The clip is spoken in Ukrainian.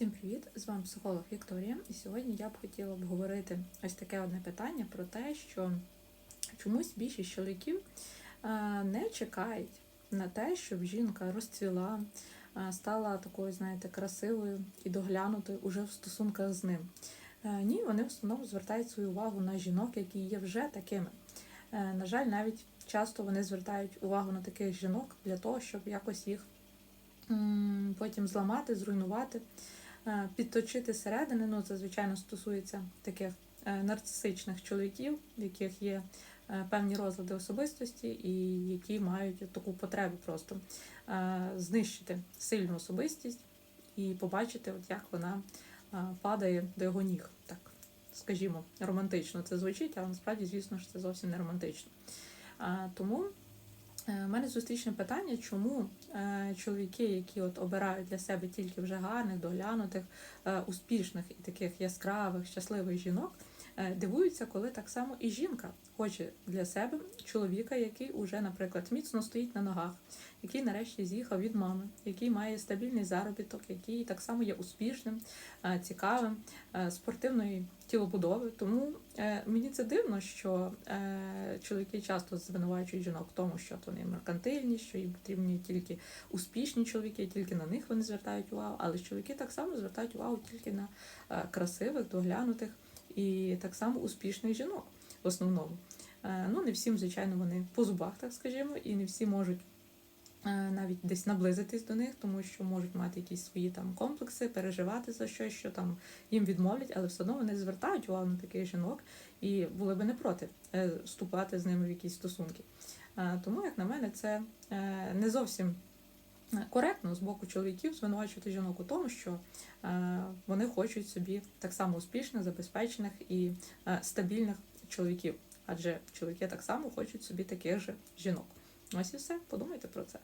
Всім привіт! З вами психолог Вікторія. І сьогодні я б хотіла обговорити ось таке одне питання про те, що чомусь більшість чоловіків не чекають на те, щоб жінка розцвіла, стала такою, знаєте, красивою і доглянутою уже в стосунках з ним. Е, Ні, вони в основному звертають свою увагу на жінок, які є вже такими. Е, На жаль, навіть часто вони звертають увагу на таких жінок для того, щоб якось їх потім зламати, зруйнувати, підточити середини. Ну, це, звичайно, стосується таких е, нарцисичних чоловіків, в яких є е, певні розлади особистості, і які мають таку потребу просто е, знищити сильну особистість і побачити, от як вона е, падає до його ніг. Так, скажімо, романтично це звучить, але насправді, звісно ж, це зовсім не романтично. Тому е, в мене зустрічне питання, чому е, чоловіки, які от обирають для себе тільки вже гарних, доглянутих, е, успішних і таких яскравих, щасливих жінок, е, дивуються, коли так само і жінка хоче для себе чоловіка, який уже, наприклад, міцно стоїть на ногах, який нарешті з'їхав від мами, який має стабільний заробіток, який так само є успішним, е, цікавим, е, спортивної тілобудови. Тому е, мені це дивно, що е, чоловіки часто звинувачують жінок в тому, що вони меркантильні, що їм потрібні тільки успішні чоловіки, тільки на них вони звертають увагу. Але чоловіки так само звертають увагу тільки на е, красивих, доглянутих і так само успішних жінок в основному. Е, Ну, не всім, звичайно, вони по зубах, так скажімо, і не всі можуть е, навіть десь наблизитись до них, тому що можуть мати якісь свої там комплекси, переживати за щось, що там їм відмовлять, але все одно вони звертають увагу на таких жінок і були би не проти е, вступати з ними в якісь стосунки. Тому, як на мене, це не зовсім коректно з боку чоловіків звинувачувати жінок у тому, що е, вони хочуть собі так само успішних, забезпечених і е, стабільних чоловіків. Адже чоловіки так само хочуть собі таких же жінок. Ось і все. Подумайте про це.